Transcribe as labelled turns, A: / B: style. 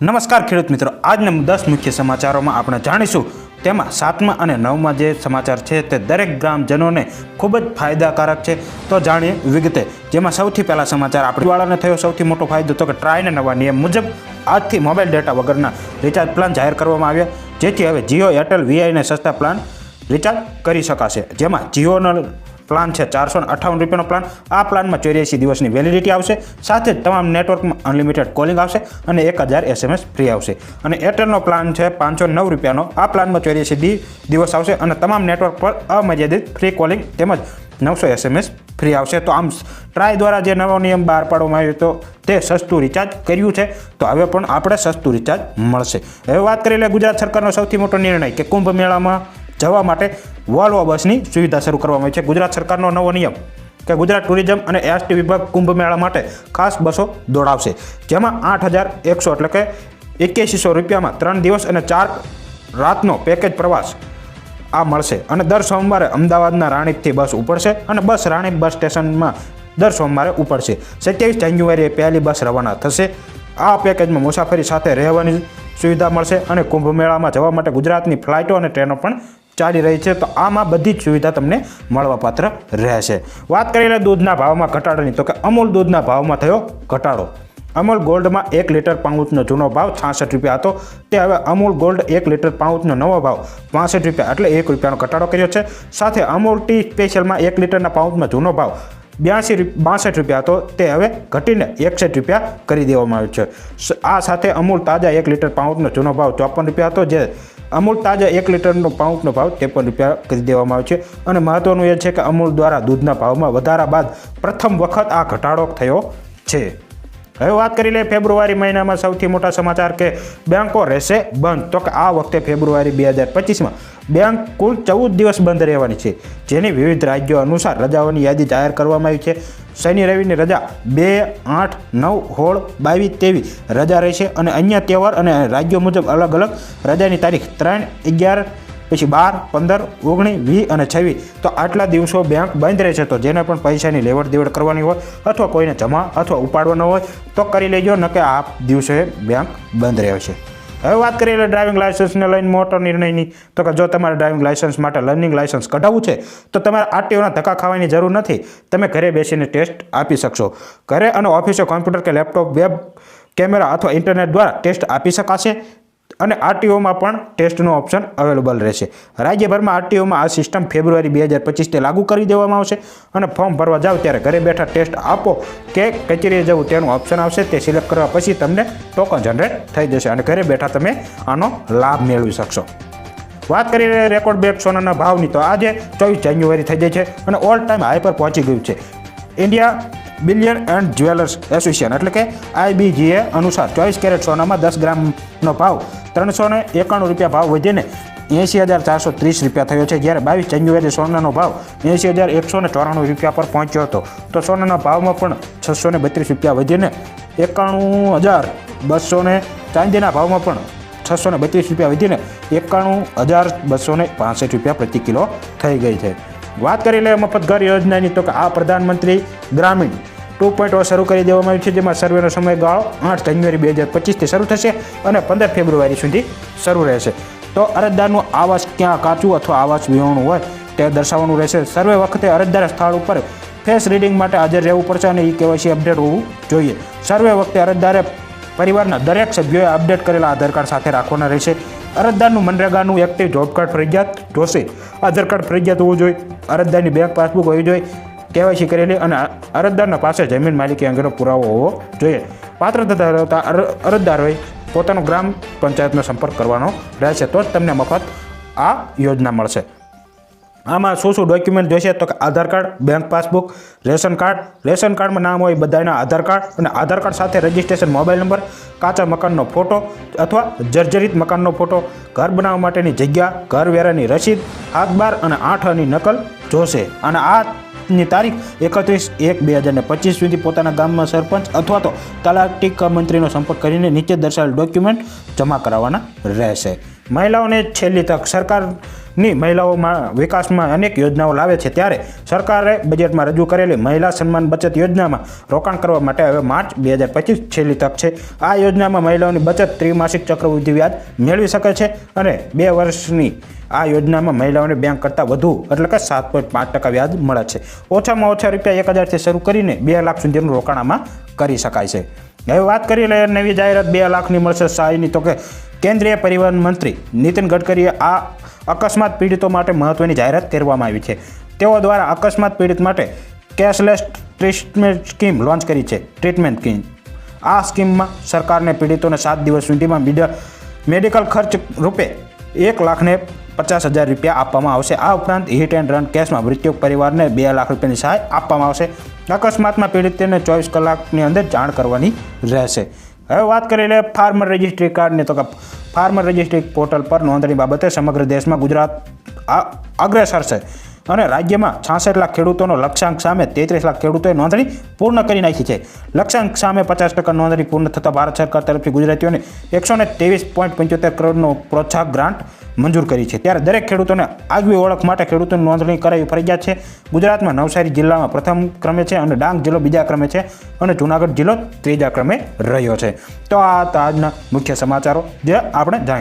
A: નમસ્કાર ખેડૂત મિત્રો. આજના દસ મુખ્ય સમાચારોમાં આપણે જાણીશું તેમાં સાતમા અને નવમાં જે સમાચાર છે તે દરેક ગ્રામજનોને ખૂબ જ ફાયદાકારક છે. તો જાણીએ વિગતે, જેમાં સૌથી પહેલા સમાચાર આપણે વાળાને થયો સૌથી મોટો ફાયદો તો કે ટ્રાયના નવા નિયમ મુજબ આજથી મોબાઈલ ડેટા વગરના રિચાર્જ પ્લાન જાહેર કરવામાં આવ્યા. જેથી હવે જીઓ એરટેલ વીઆઈને સસ્તા પ્લાન રિચાર્જ કરી શકાશે. જેમાં જીઓનો પ્લાન છે. ચારસો અઠાવન રૂપિયાનો પ્લાન. આ પ્લાનમાં ચોર્યાસી દિવસની વેલિડિટી આવશે. સાથે જ તમામ નેટવર્કમાં અનલિમિટેડ કોલિંગ આવશે અને એક હજાર એસએમએસ ફ્રી આવશે. અને એરટેલનો પ્લાન છે પાંચસો નવ રૂપિયાનો. આ પ્લાનમાં ચોર્યાસી દિવસ આવશે અને તમામ નેટવર્ક પર અમર્યાદિત ફ્રી કોલિંગ તેમજ નવસો એસએમએસ ફ્રી આવશે. તો આમ ટ્રાય દ્વારા જે નવો નિયમ બહાર પાડવામાં આવ્યો તો તે સસ્તું રિચાર્જ કર્યું છે. તો હવે પણ આપણે સસ્તું રિચાર્જ મળશે. હવે વાત કરી લે ગુજરાત સરકારનો સૌથી મોટો નિર્ણય કે કુંભ મેળામાં જવા માટે વોલ્વો બસની સુવિધા શરૂ કરવામાં આવી છે. ગુજરાત સરકારનો નવો નિયમ કે ગુજરાત ટુરિઝમ અને એસટી વિભાગ કુંભ મેળા માટે ખાસ બસો દોડાવશે. જેમાં આઠ હજાર એકસો એટલે કે એક્યાસીસો રૂપિયામાં ત્રણ દિવસ અને ચાર રાતનો પેકેજ પ્રવાસ આ મળશે. અને દર સોમવારે અમદાવાદના રાણીપથી બસ ઉપડશે અને બસ રાણીપ બસ સ્ટેશનમાં દર સોમવારે ઉપડશે. સત્યાવીસ જાન્યુઆરીએ પહેલી બસ રવાના થશે. આ પેકેજમાં મુસાફરી સાથે રહેવાની સુવિધા મળશે અને કુંભ મેળામાં જવા માટે ગુજરાતની ફ્લાઇટો અને ટ્રેનો પણ ચાલી રહી છે, તો આમાં બધી જ સુવિધા તમને મળવાપાત્ર રહેશે. વાત કરીએ દૂધના ભાવમાં ઘટાડોની, તો કે અમૂલ દૂધના ભાવમાં થયો ઘટાડો. અમૂલ ગોલ્ડમાં એક લીટર પાઉચનો જૂનો ભાવ છાસઠ રૂપિયા હતો. તે હવે અમૂલ ગોલ્ડ એક લીટર પાઉચનો નવો ભાવ પાસઠ રૂપિયા એટલે એક રૂપિયાનો ઘટાડો કર્યો છે. સાથે અમૂલ ટી સ્પેશિયલમાં એક લીટરના પાઉચમાં જૂનો ભાવ બ્યાસી બાસઠ રૂપિયા હતો. તે હવે ઘટીને એકસઠ રૂપિયા કરી દેવામાં આવ્યો છે. આ સાથે અમૂલ તાજા એક લીટર પાઉચનો જૂનો ભાવ ચોપન રૂપિયા હતો, જે અમૂલ તાજા એક લીટરનો પાઉચનો ભાવ ત્રેપન રૂપિયા કરી દેવામાં આવ્યો છે. અને મહત્વનું એ છે કે અમૂલ દ્વારા દૂધના ભાવમાં વધારા બાદ પ્રથમ વખત આ ઘટાડો થયો છે. હવે વાત કરી લઈએ ફેબ્રુઆરી મહિનામાં સૌથી મોટા સમાચાર કે બેંકો રહેશે બંધ. તો કે આ વખતે ફેબ્રુઆરી બે હજાર પચીસમાં બેંક કુલ ચૌદ દિવસ બંધ રહેવાની છે, જેની વિવિધ રાજ્યો અનુસાર રજાઓની યાદી જાહેર કરવામાં આવી છે. શનિ, રવિની રજા બે, આઠ, નવ હોળ બાવીસ તેવી રજા રહેશે અને અન્ય તહેવાર અને રાજ્યો મુજબ અલગ અલગ રજાની તારીખ ત્રણ, અગિયાર પછી બાર, પંદર ઓગણીસ વીસ અને છવ્વીસ. તો આટલા દિવસો બેંક બંધ રહે છે તો જેને પણ પૈસાની લેવડ દેવડ કરવાની હોય અથવા કોઈને જમા અથવા ઉપાડવાનો હોય, તો કરી લેજો, ન કે આ દિવસે બેંક બંધ રહે છે હવે વાત કરીએ ડ્રાઇવિંગ લાઇસન્સને લઈને મોટો નિર્ણયની. તો કે જો તમારે ડ્રાઇવિંગ લાઇસન્સ માટે લર્નિંગ લાઇસન્સ કઢાવવું છે, તો તમારે આરટીઓના ધક્કા ખાવાની જરૂર નથી. તમે ઘરે બેસીને ટેસ્ટ આપી શકશો. ઘરે અને ઓફિસે કોમ્પ્યુટર કે લેપટોપ વેબ કેમેરા અથવા ઇન્ટરનેટ દ્વારા ટેસ્ટ આપી શકાશે. અને આરટીઓમાં પણ ટેસ્ટનો ઓપ્શન અવેલેબલ રહેશે. રાજ્યભરમાં આરટીઓમાં આ સિસ્ટમ ફેબ્રુઆરી બે હજાર પચીસથી લાગુ કરી દેવામાં આવશે અને ફોર્મ ભરવા જાઓ ત્યારે ઘરે બેઠા ટેસ્ટ આપો કે કચેરીએ જવું તેનું ઓપ્શન આવશે તે સિલેક્ટ કરવા પછી તમને ટોકન જનરેટ થઈ જશે અને ઘરે બેઠા તમે આનો લાભ મેળવી શકશો. વાત કરીએ રેકોર્ડ બ્રેક સોનાના ભાવની તો આજે ચોવીસ જાન્યુઆરી થઈ જાય છે અને ઓલ ટાઈમ હાઈ પર પહોંચી ગયું છે. India bullion and jewellers association એટલે કે આઈબીજીએ અનુસાર ચોવીસ કેરેટ સોનામાં દસ ગ્રામનો ભાવ ત્રણસો ને એકાણું રૂપિયા ભાવ વધીને એંસી હજાર ચારસો ત્રીસ રૂપિયા થયો છે, જ્યારે બાવીસ જાન્યુઆરી સોનાનો ભાવ એંસી હજાર એકસો ને ચોરાણું રૂપિયા પર પહોંચ્યો હતો. તો સોનાના ભાવમાં પણ છસો ને બત્રીસ રૂપિયા વધીને એકાણું હજાર બસો ને ચાંદીના ભાવમાં પણ છસો ને બત્રીસ રૂપિયા વધીને એકાણું હજાર બસો ને રૂપિયા પ્રતિ કિલો થઈ ગઈ છે. વાત કરી લે મફત ઘર યોજનાની, તો કે આ પ્રધાનમંત્રી ગ્રામીણ. ટુ પોઈન્ટ શરૂ કરી દેવામાં આવ્યું છે, જેમાં સર્વેનો સમયગાળો આઠ જાન્યુઆરી બે હજાર પચીસથી શરૂ થશે અને પંદર ફેબ્રુઆરી સુધી શરૂ રહેશે. તો અરજદારનું આવાસ ક્યાં કાચું અથવા આવાસ વિહોણું હોય તે દર્શાવવાનું રહેશે. સર્વે વખતે અરજદાર સ્થળ ઉપર ફેસ રીડિંગ માટે હાજર રહેવું પડશે અને ઈ કેવાયસી અપડેટ હોવું જોઈએ. સર્વે વખતે અરજદારે પરિવારના દરેક સભ્યોએ અપડેટ કરેલા આધાર કાર્ડ સાથે રાખવાના રહેશે. અરજદારનું મનરેગાનું એક્ટિવ જોબ કાર્ડ ફરજિયાત જોશે. આધાર કાર્ડ ફરજિયાત હોવું જોઈએ. અરજદારની બેંક પાસબુક હોવી જોઈએ. કેવાયસી કરેલી અને અરજદારના પાસે જમીન માલિકી અંગેનો પુરાવો હોવો જોઈએ. પાત્ર ધરાવતા અર- અરજદારોએ પોતાનો ગ્રામ પંચાયતનો સંપર્ક કરવાનો રહેશે તો જ તમને મફત આ યોજના મળશે. આમાં શું શું ડોક્યુમેન્ટ જોઈશે? તો કે Aadhaar card bank passbook ration card. Ration કાર્ડમાં નામ હોય બધાના આધાર કાર્ડ અને આધાર કાર્ડ સાથે રજિસ્ટ્રેશન મોબાઈલ નંબર કાચા મકાનનો ફોટો અથવા જર્જરિત મકાનનો ફોટો ઘર બનાવવા માટેની જગ્યા ઘર વેરાની રસીદ હાથ બાર અને આઠ આની નકલ જોશે. અને આ ની તારીખ એકત્રીસ એક બે હજાર પચીસ સુધી પોતાના ગામમાં સરપંચ અથવા તો તલાટીક મંત્રીનો સંપર્ક કરીને નીચે દર્શાવેલ ડોક્યુમેન્ટ જમા કરાવવાના રહેશે. મહિલાઓને છેલ્લી તક સરકાર ની મહિલાઓમાં વિકાસમાં અનેક યોજનાઓ લાવે છે. ત્યારે સરકારે બજેટમાં રજૂ કરેલી મહિલા સન્માન બચત યોજનામાં રોકાણ કરવા માટે હવે માર્ચ બે હજાર પચીસ છેલ્લી તક છે. આ યોજનામાં મહિલાઓની બચત ત્રિમાસિક ચક્રવૃદ્ધિ વ્યાજ મેળવી શકે છે અને બે વર્ષની આ યોજનામાં મહિલાઓને બેંક કરતાં વધુ એટલે કે સાત પોઈન્ટ પાંચ ટકા વ્યાજ મળે છે. ઓછામાં ઓછા રૂપિયા એક હજારથી શરૂ કરીને બે લાખ સુધીનું રોકાણ આમાં કરી શકાય છે. હવે વાત કરી લઈએ નવી જાહેરાત બે લાખની મળશે સહાયની તો કે કેન્દ્રીય પરિવહન મંત્રી નીતિન ગડકરીએ આ અકસ્માત પીડિતો માટે મહત્વની જાહેરાત કરવામાં આવી છે. તેઓ દ્વારા અકસ્માત પીડિત માટે કેશલેસ ટ્રીટમેન્ટ સ્કીમ લોન્ચ કરી છે. Treatment scheme. આ સ્કીમમાં સરકારને પીડિતોને સાત દિવસ સુધીમાં મેડિકલ ખર્ચ રૂપે એક લાખને પચાસ હજાર રૂપિયા આપવામાં આવશે. આ ઉપરાંત હિટ એન્ડ રન કેસમાં મૃત્યુ પરિવારને બે લાખ રૂપિયાની સહાય આપવામાં આવશે. અકસ્માતમાં પીડિતને ચોવીસ કલાકની અંદર જાણ કરવાની રહેશે. હવે વાત કરી લે ફાર્મર રજિસ્ટ્રી કાર્ડની તો કે ફાર્મર રજિસ્ટ્રી પોર્ટલ પર નોંધણી બાબતે સમગ્ર દેશમાં ગુજરાત અગ્રેસર છે. અને રાજ્યમાં છાસઠ લાખ ખેડૂતોનો લક્ષ્યાંક સામે તેત્રીસ લાખ ખેડૂતોએ નોંધણી પૂર્ણ કરી નાખી છે. લક્ષ્યાંક સામે પચાસ ટકા નોંધણી પૂર્ણ થતાં ભારત સરકાર તરફથી ગુજરાતીઓને એકસો ને ત્રેવીસ પોઈન્ટ પંચોતેર કરોડનો પ્રોત્સાહક ગ્રાન્ટ મંજૂર કરી છે. ત્યારે દરેક ખેડૂતોને આગવી ઓળખ માટે ખેડૂતોની નોંધણી કરાવી ફરજિયાત છે. ગુજરાતમાં નવસારી જિલ્લામાં પ્રથમ ક્રમે છે અને ડાંગ જિલ્લો બીજા ક્રમે છે અને જૂનાગઢ જિલ્લો ત્રીજા ક્રમે રહ્યો છે. તો આ હતા આજના મુખ્ય સમાચારો. જે આપણે જાણ્યા